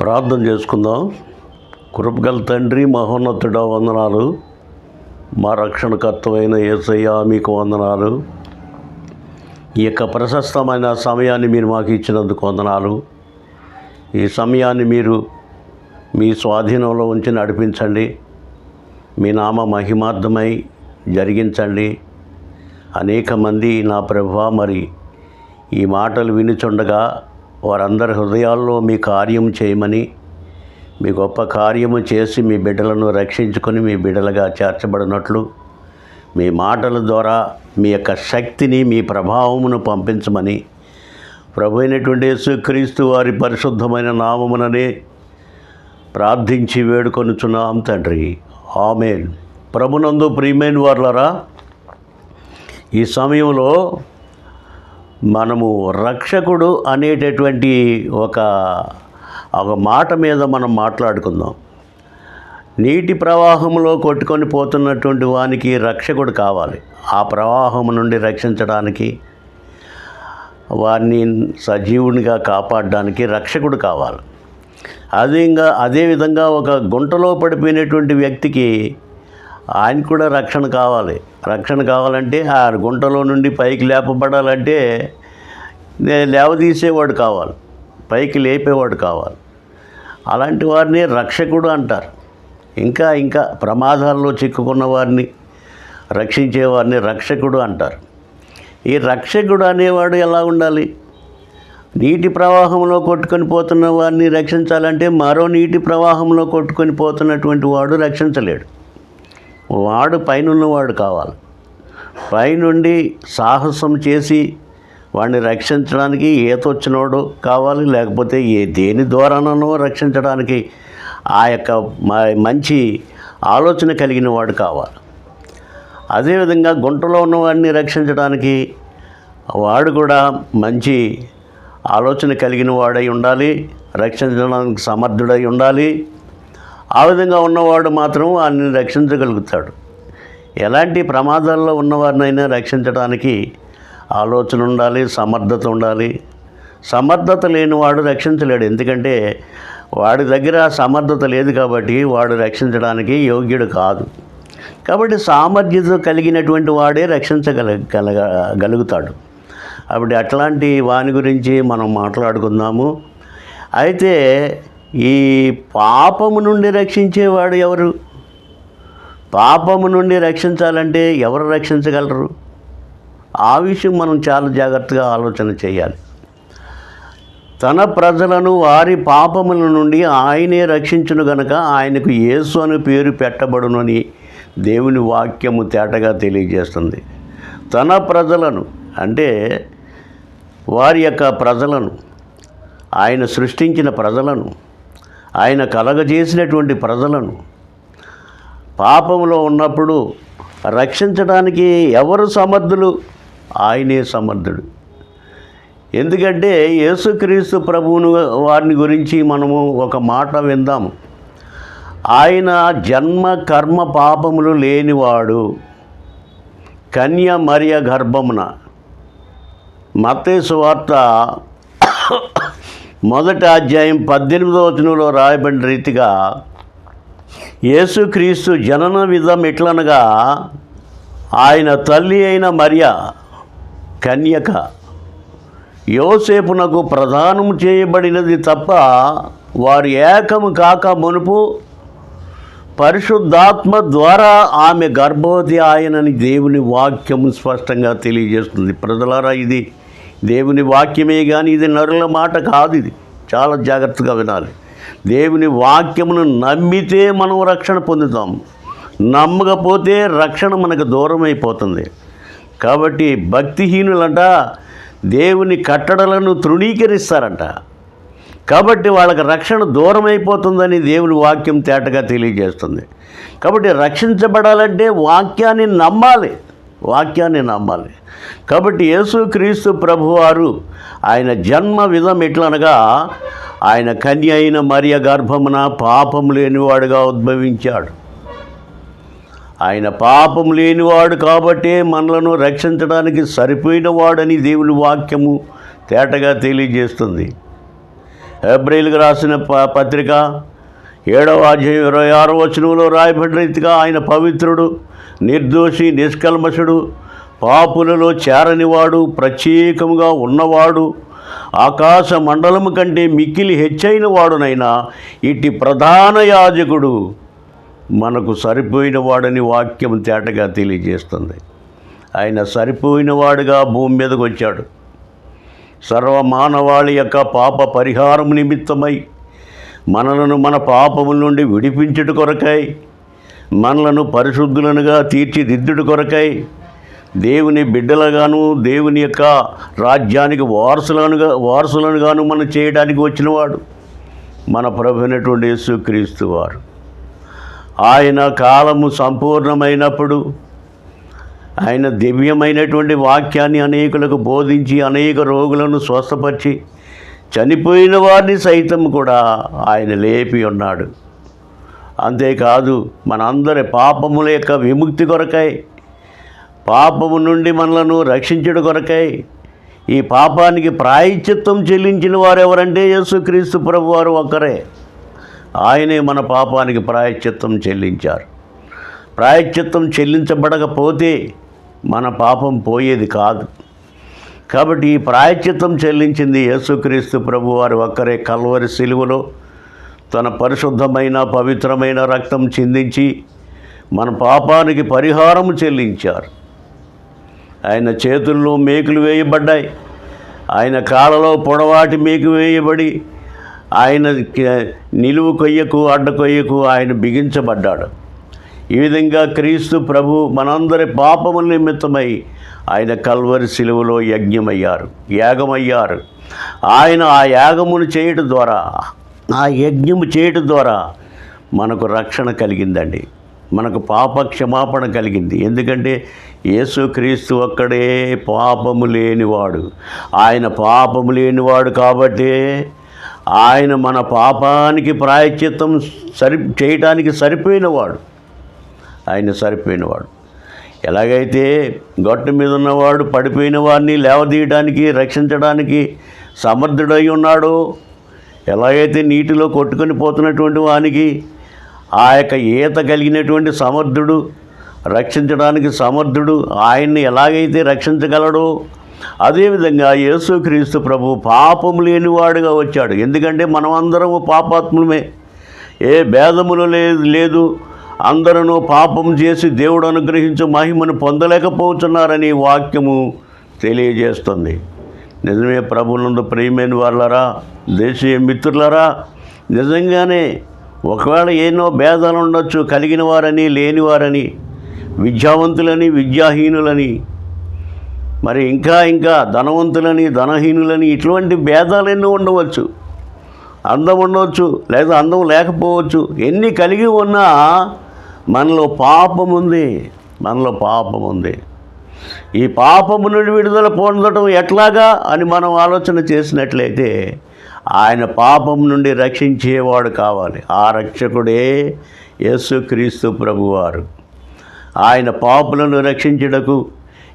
ప్రార్థన చేసుకుందాం. కృపగల తండ్రి మహోన్నతుడ వందనాలు. మా రక్షణకర్తమైన యేసయ్య మీకు వందనాలు. ఈ యొక్క ప్రశస్తమైన సమయాన్ని మీరు మాకు ఇచ్చినందుకు వందనాలు. ఈ సమయాన్ని మీరు మీ స్వాధీనంలో ఉంచి నడిపించండి. మీ నామ మహిమార్థమై జరిగించండి. అనేక మంది నా ప్రభు మరి ఈ మాటలు వినుచుండగా వారందరి హృదయాల్లో మీ కార్యం చేయమని మీ గొప్ప కార్యము చేసి మీ బిడ్డలను రక్షించుకొని మీ బిడ్డలుగా చేర్చబడినట్లు మీ మాటల ద్వారా మీ యొక్క శక్తిని మీ ప్రభావమును పంపించమని ప్రభు అయినటువంటి యేసుక్రీస్తు వారి పరిశుద్ధమైన నామముననే ప్రార్థించి వేడుకొనుచున్నాం తండ్రి. ఆమెన్. ప్రభునందు ప్రియమైన వార్లరా ఈ సమయంలో మనము రక్షకుడు అనేటటువంటి ఒక ఒక మాట మీద మనం మాట్లాడుకుందాం. నీటి ప్రవాహంలో కొట్టుకొని పోతున్నటువంటి వానికి రక్షకుడు కావాలి. ఆ ప్రవాహం నుండి రక్షించడానికి వారిని సజీవునిగా కాపాడడానికి రక్షకుడు కావాలి. అదే ఇంకా అదేవిధంగా ఒక గుంటలో పడిపోయినటువంటి వ్యక్తికి ఆయన కూడా రక్షణ కావాలి. రక్షణ కావాలంటే ఆ గుంటలో నుండి పైకి లేపబడాలంటే లేవదీసేవాడు కావాలి. పైకి లేపేవాడు కావాలి. అలాంటి వారిని రక్షకుడు అంటారు. ఇంకా ఇంకా ప్రమాదాల్లో చిక్కుకున్న వారిని రక్షించే వారిని రక్షకుడు అంటారు. ఈ రక్షకుడు అనేవాడు ఎలా ఉండాలి? నీటి ప్రవాహంలో కొట్టుకొని పోతున్న వారిని రక్షించాలంటే మరో నీటి ప్రవాహంలో కొట్టుకొని పోతున్నటువంటి వాడు రక్షించలేడు. వాడు పైనున్నవాడు కావాలి. పైనుండి సాహసం చేసి వాడిని రక్షించడానికి ఈత వచ్చినోడు కావాలి లేకపోతే ఏ దేని ద్వారానో రక్షించడానికి ఆ యొక్క మంచి ఆలోచన కలిగిన వాడు కావాలి. అదేవిధంగా గుంటలో ఉన్నవాడిని రక్షించడానికి వాడు కూడా మంచి ఆలోచన కలిగిన వాడై ఉండాలి రక్షించడానికి సమర్థుడై ఉండాలి ఆ విధంగా ఉన్నవాడు మాత్రం వారిని రక్షించగలుగుతాడు. ఎలాంటి ప్రమాదాల్లో ఉన్నవారినైనా రక్షించడానికి ఆలోచన ఉండాలి సమర్థత ఉండాలి. సమర్థత లేనివాడు రక్షించలేడు. ఎందుకంటే వాడి దగ్గర సమర్థత లేదు కాబట్టి వాడు రక్షించడానికి యోగ్యుడు కాదు. కాబట్టి సామర్థ్యత కలిగినటువంటి వాడే రక్షించగల గలగ గలుగుతాడు. అప్పుడు అట్లాంటి వాని గురించి మనం మాట్లాడుకుందాము. అయితే ఈ పాపము నుండి రక్షించేవాడు ఎవరు? పాపము నుండి రక్షించాలంటే ఎవరు రక్షించగలరు? ఆ విషయం మనం చాలా జాగ్రత్తగా ఆలోచన చేయాలి. తన ప్రజలను వారి పాపముల నుండి ఆయనే రక్షించును గనక ఆయనకు యేసు అని పేరు పెట్టబడునని దేవుని వాక్యము తేటగా తెలియజేస్తుంది. తన ప్రజలను అంటే వారి యొక్క ప్రజలను ఆయన సృష్టించిన ప్రజలను ఆయన కలగజేసినటువంటి ప్రజలను పాపంలో ఉన్నప్పుడు రక్షించడానికి ఎవరు సమర్థులు? ఆయనే సమర్థుడు. ఎందుకంటే యేసుక్రీస్తు ప్రభువును వారిని గురించి మనము ఒక మాట విందాము. ఆయన జన్మ కర్మ పాపములు లేనివాడు కన్య మరియ గర్భమున. మత్తేసు వార్త మొదటి అధ్యాయం పద్దెనిమిదవ వచనంలో రాయబడిన రీతిగా యేసుక్రీస్తు జనన విధం ఎట్లనగా ఆయన తల్లి అయిన మరియ కన్యక యోసేపునకు ప్రదానం చేయబడినది తప్ప వారు ఏకము కాక మునుపు పరిశుద్ధాత్మ ద్వారా ఆమె గర్భవతి ఆయనని దేవుని వాక్యము స్పష్టంగా తెలియజేస్తుంది. ప్రజలారా ఇది దేవుని వాక్యమే కానీ ఇది నరుల మాట కాదు ఇది. చాలా జాగ్రత్తగా వినాలి. దేవుని వాక్యమును నమ్మితే మనం రక్షణ పొందుతాం. నమ్మకపోతే రక్షణ మనకు దూరం అయిపోతుంది కాబట్టి భక్తిహీనులంట దేవుని కట్టడలను తృణీకరిస్తారంట. కాబట్టి వాళ్ళకి రక్షణ దూరం అయిపోతుందని దేవుని వాక్యం తేటగా తెలియజేస్తుంది. కాబట్టి రక్షించబడాలంటే వాక్యాన్ని నమ్మాలి. వాక్యాన్ని నమ్మాలి. కాబట్టి యేసుక్రీస్తు ప్రభువారు ఆయన జన్మ విధం ఎట్లనగా ఆయన కన్య అయిన మరియ గర్భమున పాపం లేనివాడుగా ఉద్భవించాడు. ఆయన పాపం లేనివాడు కాబట్టే మనలను రక్షించడానికి సరిపోయినవాడని దేవుని వాక్యము తేటగా తెలియజేస్తుంది. ఏప్రిల్కి రాసిన ప పత్రిక ఏడవ అధ్యాయం ఇరవై ఆరో వచనంలో రాయబడిన రీతిగా ఆయన పవిత్రుడు నిర్దోషి నిష్కల్మషుడు పాపులలో చేరనివాడు ప్రత్యేకముగా ఉన్నవాడు ఆకాశ మండలము కంటే మిక్కిలి హెచ్చైన వాడునైనా ఇట్టి ప్రధాన యాజకుడు మనకు సరిపోయిన వాడని వాక్యం తేటగా తెలియజేస్తుంది. ఆయన సరిపోయిన వాడుగా భూమి మీదకు వచ్చాడు. సర్వ మానవాళి యొక్క పాప పరిహారం నిమిత్తమై మనలను మన పాపముల నుండి విడిపించుట కొరకై మనలను పరిశుద్ధులనుగా తీర్చిదిద్దుడు కొరకై దేవుని బిడ్డలుగాను దేవుని యొక్క రాజ్యానికి వారసులనుగా వారసులనుగాను మనం చేయడానికి వచ్చినవాడు మన ప్రభు అయినటువంటి యేసుక్రీస్తు వారు. ఆయన కాలము సంపూర్ణమైనప్పుడు ఆయన దివ్యమైనటువంటి వాక్యాన్ని అనేకులకు బోధించి అనేక రోగులను స్వస్థపరిచి చనిపోయిన వారిని సైతం కూడా ఆయన లేపి ఉన్నాడు. అంతేకాదు మనందరి పాపముల యొక్క విముక్తి కొరకై పాపము నుండి మనలను రక్షించడు కొరకై ఈ పాపానికి ప్రాయశ్చిత్తం చెల్లించిన వారు ఎవరంటే యేసుక్రీస్తు ప్రభు వారు ఒక్కరే. ఆయనే మన పాపానికి ప్రాయశ్చిత్తం చెల్లించారు. ప్రాయశ్చిత్తం చెల్లించబడకపోతే మన పాపం పోయేది కాదు. కాబట్టి ఈ ప్రాయశ్చిత్తం చెల్లించింది యేసుక్రీస్తు ప్రభువారు ఒక్కరే. కల్వరి సిలువలో తన పరిశుద్ధమైన పవిత్రమైన రక్తం చిందించి మన పాపానికి పరిహారం చెల్లించారు. ఆయన చేతుల్లో మేకులు వేయబడ్డాయి. ఆయన కాళ్ళలో పొడవాటి మేకు వేయబడి ఆయన నిలువు కొయ్యకు అడ్డ కొయ్యకు ఆయన బిగించబడ్డాడు. ఈ విధంగా క్రీస్తు ప్రభు మనందరి పాపముల నిమిత్తమై ఆయన కల్వరి శిలువలో యజ్ఞమయ్యారు యాగమయ్యారు. ఆయన ఆ యాగమును చేయటం ద్వారా ఆ యజ్ఞము చేయటం ద్వారా మనకు రక్షణ కలిగిందండి. మనకు పాప క్షమాపణ కలిగింది. ఎందుకంటే యేసుక్రీస్తు ఒక్కడే పాపము లేనివాడు. ఆయన పాపము లేనివాడు కాబట్టే ఆయన మన పాపానికి ప్రాయశ్చిత్తం సరి చేయటానికి సరిపోయినవాడు. ఆయన సరిపోయినవాడు. ఎలాగైతే గొట్ట మీద ఉన్నవాడు పడిపోయిన వాడిని లేవదీయడానికి రక్షించడానికి సమర్థుడై ఉన్నాడో ఎలాగైతే నీటిలో కొట్టుకొని పోతున్నటువంటి వానికి ఆ యొక్క ఈత కలిగినటువంటి సమర్థుడు రక్షించడానికి సమర్థుడు ఆయన్ని ఎలాగైతే రక్షించగలడో అదేవిధంగా యేసుక్రీస్తు ప్రభు పాపం లేనివాడుగా వచ్చాడు. ఎందుకంటే మనమందరము పాపాత్ములమే. ఏ భేదములు లేదు లేదు. అందరూ పాపం చేసి దేవుడు అనుగ్రహించు మహిమను పొందలేకపోతున్నారని వాక్యము తెలియజేస్తుంది. నిజమే ప్రభునందు ప్రియమైన వాళ్ళరా దేశీయ మిత్రులరా నిజంగానే ఒకవేళ ఎన్నో భేదాలు ఉండొచ్చు కలిగిన వారని లేనివారని విద్యావంతులని విద్యాహీనులని మరి ఇంకా ఇంకా ధనవంతులని ధనహీనులని ఇటువంటి భేదాలు ఎన్నో ఉండవచ్చు. అందం ఉండవచ్చు లేదా అందం లేకపోవచ్చు ఎన్ని కలిగి ఉన్నా మనలో పాపం ఉంది మనలో పాపం ఉంది. ఈ పాపము నుండి విడుదల పొందడం ఎట్లాగా అని మనం ఆలోచన చేసినట్లయితే ఆయన పాపం నుండి రక్షించేవాడు కావాలి. ఆ రక్షకుడే యేసుక్రీస్తు ప్రభువారు. ఆయన పాపులను రక్షించుటకు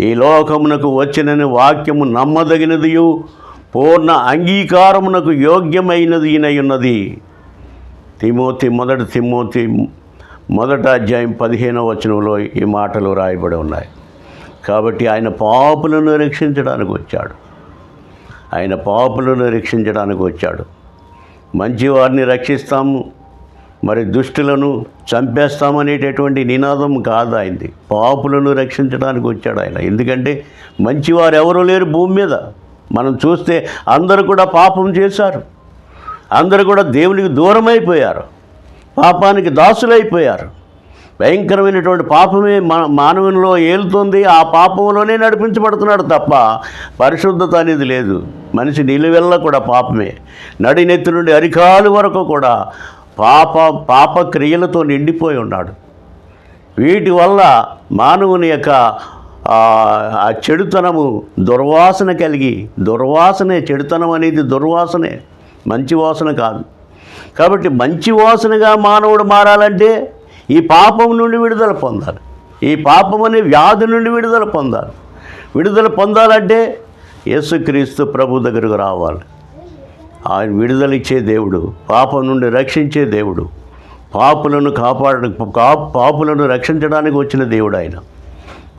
ఈ లోకమునకు వచ్చినని వాక్యము నమ్మదగినదియు పూర్ణ అంగీకారమునకు యోగ్యమైనది ఉన్నది తిమోతి మొదటి తిమోతి మొదట అధ్యాయం పదిహేనవ వచనంలో ఈ మాటలు రాయబడి ఉన్నాయి. కాబట్టి ఆయన పాపులను రక్షించడానికి వచ్చాడు. ఆయన పాపులను రక్షించడానికి వచ్చాడు. మంచివారిని రక్షిస్తాము మరి దుష్టులను చంపేస్తామనేటటువంటి నినాదం కాదు ఆయనది. పాపులను రక్షించడానికి వచ్చాడు ఆయన. ఎందుకంటే మంచివారు ఎవరూ లేరు భూమి మీద. మనం చూస్తే అందరూ కూడా పాపం చేశారు. అందరూ కూడా దేవునికి దూరం అయిపోయారు పాపానికి దాసులైపోయారు. భయంకరమైనటువంటి పాపమే మా మానవునిలో ఏలుతుంది. ఆ పాపంలోనే నడిపించబడుతున్నాడు తప్ప పరిశుద్ధత అనేది లేదు. మనిషి నిలువెల్ల కూడా పాపమే. నడినెత్తి నుండి అరికాలు వరకు కూడా పాప పాప క్రియలతో నిండిపోయి ఉన్నాడు. వీటి వల్ల మానవుని యొక్క ఆ చెడుతనము దుర్వాసన కలిగి దుర్వాసనే చెడుతనం అనేది దుర్వాసనే మంచి వాసన కాదు. కాబట్టి మంచి వాసనగా మానవుడు మారాలంటే ఈ పాపం నుండి విడుదల పొందాలి. ఈ పాపం అనే వ్యాధి నుండి విడుదల పొందాలి. విడుదల పొందాలంటే యేసుక్రీస్తు ప్రభు దగ్గరకు రావాలి. ఆయన విడుదలిచ్చే దేవుడు పాపం నుండి రక్షించే దేవుడు పాపులను కాపాడ పాపులను రక్షించడానికి వచ్చిన దేవుడు ఆయన.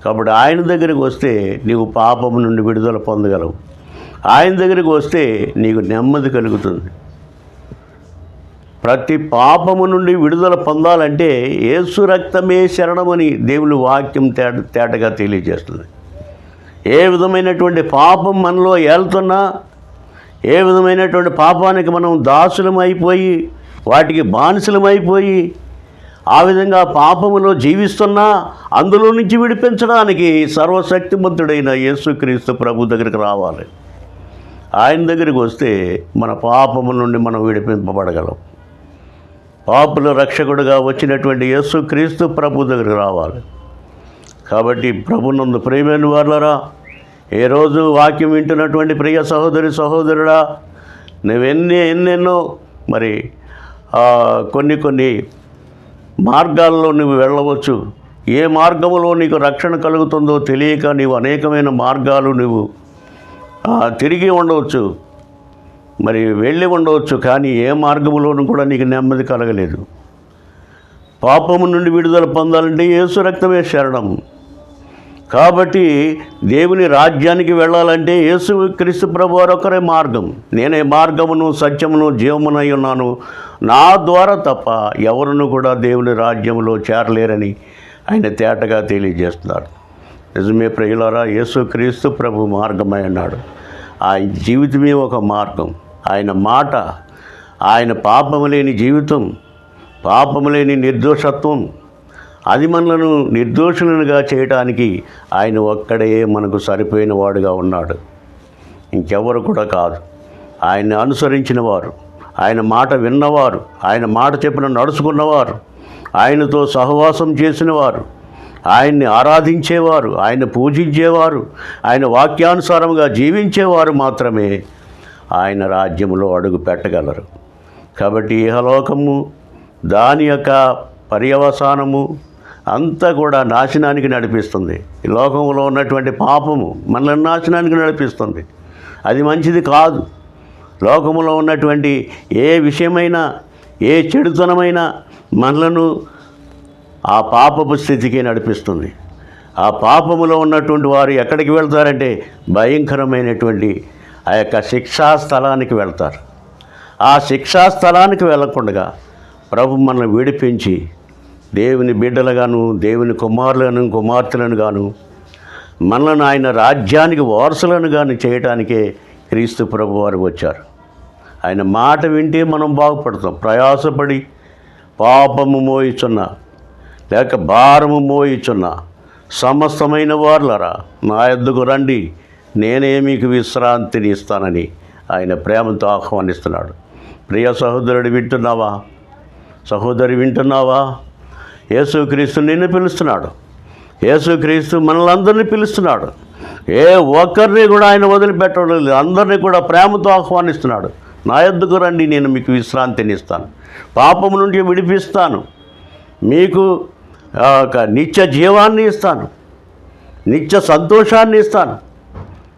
కాబట్టి ఆయన దగ్గరికి వస్తే నీవు పాపం నుండి విడుదల పొందగలవు. ఆయన దగ్గరికి వస్తే నీకు నెమ్మది కలుగుతుంది. ప్రతి పాపము నుండి విడుదల పొందాలంటే యేసు రక్తమే శరణమని దేవుని వాక్యం తేట తేటగా తెలియజేస్తుంది. ఏ విధమైనటువంటి పాపం మనలో ఏలుతున్నా ఏ విధమైనటువంటి పాపానికి మనం దాసులం అయిపోయి వాటికి బానిసలం అయిపోయి ఆ విధంగా పాపములో జీవిస్తున్నా అందులో నుంచి విడిపించడానికి సర్వశక్తిమంతుడైన యేసుక్రీస్తు ప్రభు దగ్గరికి రావాలి. ఆయన దగ్గరికి వస్తే మన పాపము నుండి మనం విడిపింపబడగలం. పాపుల రక్షకుడుగా వచ్చినటువంటి యేసుక్రీస్తు ప్రభు దగ్గరికి రావాలి. కాబట్టి ప్రభునందు ప్రేమైన వాళ్ళరా ఏ రోజు వాక్యం వింటున్నటువంటి ప్రియ సహోదరి సహోదరుడా నువ్వెన్ని ఎన్నెన్నో మరి కొన్ని కొన్ని మార్గాల్లో నువ్వు వెళ్ళవచ్చు. ఏ మార్గంలో నీకు రక్షణ కలుగుతుందో తెలియక నీవు అనేకమైన మార్గాలు నువ్వు తిరిగి ఉండవచ్చు. మరి వెళ్ళి ఉండవచ్చు కానీ ఏ మార్గములోనూ కూడా నీకు నెమ్మది కలగలేదు. పాపము నుండి విడుదల పొందాలంటే యేసు రక్తమే శరణం కాబట్టి దేవుని రాజ్యానికి వెళ్ళాలంటే యేసు క్రీస్తు ప్రభు వారు ఒకరే మార్గం. నేనే మార్గమును సత్యమును జీవమునై ఉన్నాను. నా ద్వారా తప్ప ఎవరును కూడా దేవుని రాజ్యంలో చేరలేరని ఆయన తేటగా తెలియజేస్తున్నారు. నిజమే ప్రజలారా యేసు క్రీస్తు ప్రభు మార్గమై అన్నాడు ఆయన జీవితమే ఒక మార్గం. ఆయన మాట ఆయన పాపము లేని జీవితం పాపము లేని నిర్దోషత్వం అది మనలను నిర్దోషులనుగా చేయటానికి ఆయన ఒక్కడే మనకు సరిపోయిన వాడుగా ఉన్నాడు. ఇంకెవరు కూడా కాదు. ఆయన్ని అనుసరించిన వారు ఆయన మాట విన్నవారు ఆయన మాట చెప్పిన నడుచుకున్నవారు ఆయనతో సహవాసం చేసిన వారు ఆయన్ని ఆరాధించేవారు ఆయన పూజించేవారు ఆయన వాక్యానుసారంగా జీవించేవారు మాత్రమే ఆయన రాజ్యంలో అడుగు పెట్టగలరు. కాబట్టి ఇహలోకము దాని యొక్క పర్యవసానము అంతా కూడా నాశనానికి నడిపిస్తుంది. ఈ లోకంలో ఉన్నటువంటి పాపము మనల్ని నాశనానికి నడిపిస్తుంది. అది మంచిది కాదు. లోకములో ఉన్నటువంటి ఏ విషయమైనా ఏ చెడుతనమైనా మనలను ఆ పాపపు స్థితికి నడిపిస్తుంది. ఆ పాపములో ఉన్నటువంటి వారు ఎక్కడికి వెళ్తారంటే భయంకరమైనటువంటి ఆ యొక్క శిక్షా స్థలానికి వెళ్తారు. ఆ శిక్షా స్థలానికి వెళ్ళకుండా ప్రభు మనల్ని విడిపించి దేవుని బిడ్డలుగాను దేవుని కుమారులను కుమార్తెలను గాను మనల్ని ఆయన రాజ్యానికి వారసులను గాను చేయటానికే క్రీస్తు ప్రభు వారు వచ్చారు. ఆయన మాట వింటే మనం బాగుపడతాం. ప్రయాసపడి పాపము మోయిచున్న లేక భారము మోయిచున్న సమస్తమైన వార్లరా నా ఎద్దుకు రండి నేనే మీకు విశ్రాంతిని ఇస్తానని ఆయన ప్రేమతో ఆహ్వానిస్తున్నాడు. ప్రియ సహోదరుడు వింటున్నావా? సహోదరి వింటున్నావా? యేసుక్రీస్తు నిన్ను పిలుస్తున్నాడు. యేసుక్రీస్తు మనలందరినీ పిలుస్తున్నాడు. ఏ ఒక్కరిని కూడా ఆయన వదిలిపెట్టడం లేదు అందరినీ కూడా ప్రేమతో ఆహ్వానిస్తున్నాడు. నా ఎద్దుకు రండి నేను మీకు విశ్రాంతిని ఇస్తాను. పాపం నుండి విడిపిస్తాను. మీకు ఆ, నిత్య జీవాన్ని ఇస్తాను. నిత్య సంతోషాన్ని ఇస్తాను.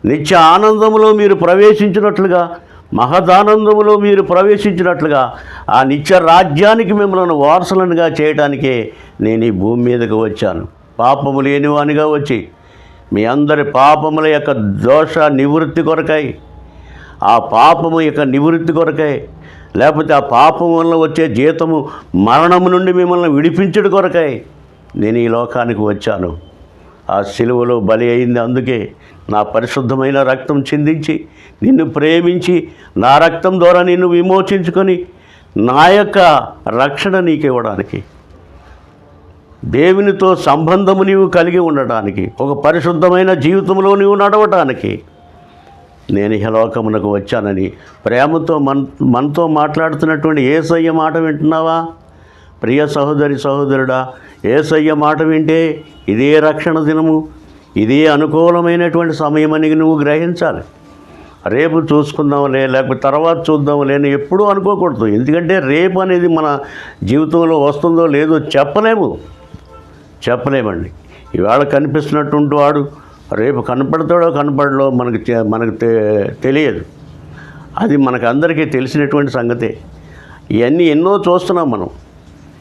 నిత్య ఆనందములో మీరు ప్రవేశించినట్లుగా మహదానందములో మీరు ప్రవేశించినట్లుగా ఆ నిత్య రాజ్యానికి మిమ్మల్ని వారసులనుగా చేయడానికే నేను ఈ భూమి మీదకు వచ్చాను. పాపము లేనివానిగా వచ్చి మీ అందరి పాపముల యొక్క దోష నివృత్తి కొరకై ఆ పాపము యొక్క నివృత్తి కొరకై లేకపోతే ఆ పాపం వల్ల వచ్చే జీతము మరణము నుండి మిమ్మల్ని విడిపించడు కొరకై నేను ఈ లోకానికి వచ్చాను. ఆ సిలువలో బలి అయింది. అందుకే నా పరిశుద్ధమైన రక్తం చిందించి నిన్ను ప్రేమించి నా రక్తం ద్వారా నిన్ను విమోచించుకొని నా యొక్క రక్షణ నీకు ఇవ్వడానికి దేవునితో సంబంధము నీవు కలిగి ఉండటానికి ఒక పరిశుద్ధమైన జీవితంలో నీవు నడవటానికి నేను హలోకమునకు వచ్చానని ప్రేమతో మన మనతో మాట్లాడుతున్నటువంటి ఏసయ్య మాట వింటున్నావా? ప్రియ సహోదరి సహోదరుడా ఏసయ్య మాట వింటే ఇదే రక్షణ దినము ఇదే అనుకూలమైనటువంటి సమయమని నువ్వు గ్రహించాలి. రేపు చూసుకుందాంలే లేకపోతే తర్వాత చూద్దాంలే అని ఎప్పుడూ అనుకోకూడదు. ఎందుకంటే రేపు అనేది మన జీవితంలో వస్తుందో లేదో చెప్పలేము. చెప్పలేమండి. ఇవాళ కనిపిస్తున్నట్టు వాడు రేపు కనపడతాడో కనపడలో మనకు మనకు తె- తెలియదు. అది మనకు అందరికీ తెలిసినటువంటి సంగతే. ఇవన్నీ ఎన్నో చూస్తున్నాం మనం.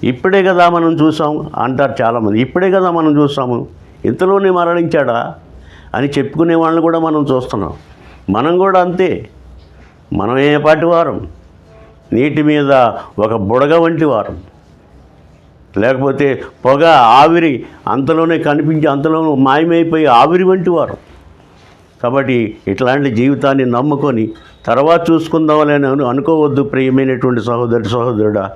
ఇప్పుడే కదా మనం చూసాం అంటారు చాలామంది. ఇప్పుడే కదా మనం చూసాము. ఇంతలోనే మరణించాడా అని చెప్పుకునే వాళ్ళని కూడా మనం చూస్తున్నాం. మనం కూడా అంతే. మనం ఏ పాటి వారం? నీటి మీద ఒక బుడగ వంటి వారం. లేకపోతే పొగ ఆవిరి అంతలోనే కనిపించి అంతలోనే మాయమైపోయి ఆవిరి వంటి వారం. కాబట్టి ఇట్లాంటి జీవితాన్ని నమ్ముకొని తర్వాత చూసుకుందామని అని అనుకోవద్దు ప్రియమైనటువంటి సహోదరి సహోదరుడా.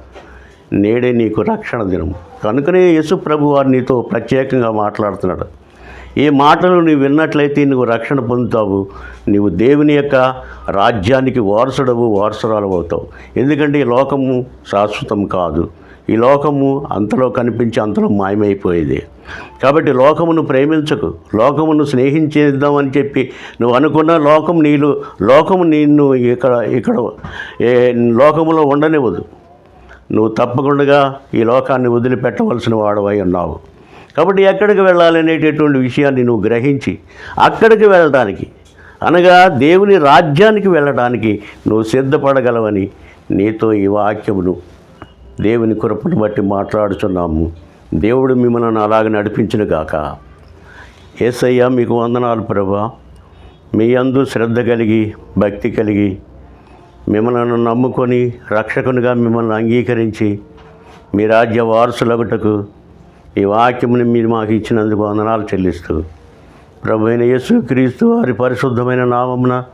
నేడే నీకు రక్షణ దినం కనుకనే యేసు ప్రభు వారు నీతో ప్రత్యేకంగా మాట్లాడుతున్నాడు. ఈ మాటలు నీవు విన్నట్లయితే నువ్వు రక్షణ పొందుతావు. నీవు దేవుని యొక్క రాజ్యానికి వారసుడవు వారసురాలు అవుతావు. ఎందుకంటే ఈ లోకము శాశ్వతం కాదు. ఈ లోకము అంతలో కనిపించి అంతలో మాయమైపోయేది. కాబట్టి లోకమును ప్రేమించకు. లోకమును స్నేహించేద్దామని చెప్పి నువ్వు అనుకున్న లోకం నీళ్ళు లోకము నిన్ను ఇక్కడ ఇక్కడ ఏ లోకములో ఉండనివ్వదు. నువ్వు తప్పకుండా ఈ లోకాన్ని వదిలిపెట్టవలసిన వాడవై ఉన్నావు. కాబట్టి ఎక్కడికి వెళ్ళాలనేటటువంటి విషయాన్ని నువ్వు గ్రహించి అక్కడికి వెళ్ళడానికి అనగా దేవుని రాజ్యానికి వెళ్ళడానికి నువ్వు సిద్ధపడగలవని నీతో ఈ వాక్యమును దేవుని కృపను బట్టి మాట్లాడుచున్నాము. దేవుడు మిమ్మల్ని అలాగ నడిపించిన గాక. ఏసయ్యా మీకు వందనాలు ప్రభా. మీ అందు శ్రద్ధ కలిగి భక్తి కలిగి మిమ్మల్ని నమ్ముకొని రక్షకునిగా మిమ్మల్ని అంగీకరించి మీ రాజ్య వారసులగుటకు ఈ వాక్యముని మీరు మాకు ఇచ్చినందుకు వందనాలు చెల్లిస్తూ ప్రభు అయిన యేసు క్రీస్తు వారి పరిశుద్ధమైన నామమున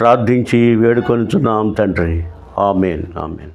ప్రార్థించి వేడుకొనిచున్నాం తండ్రి. ఆమెన్. ఆమెన్.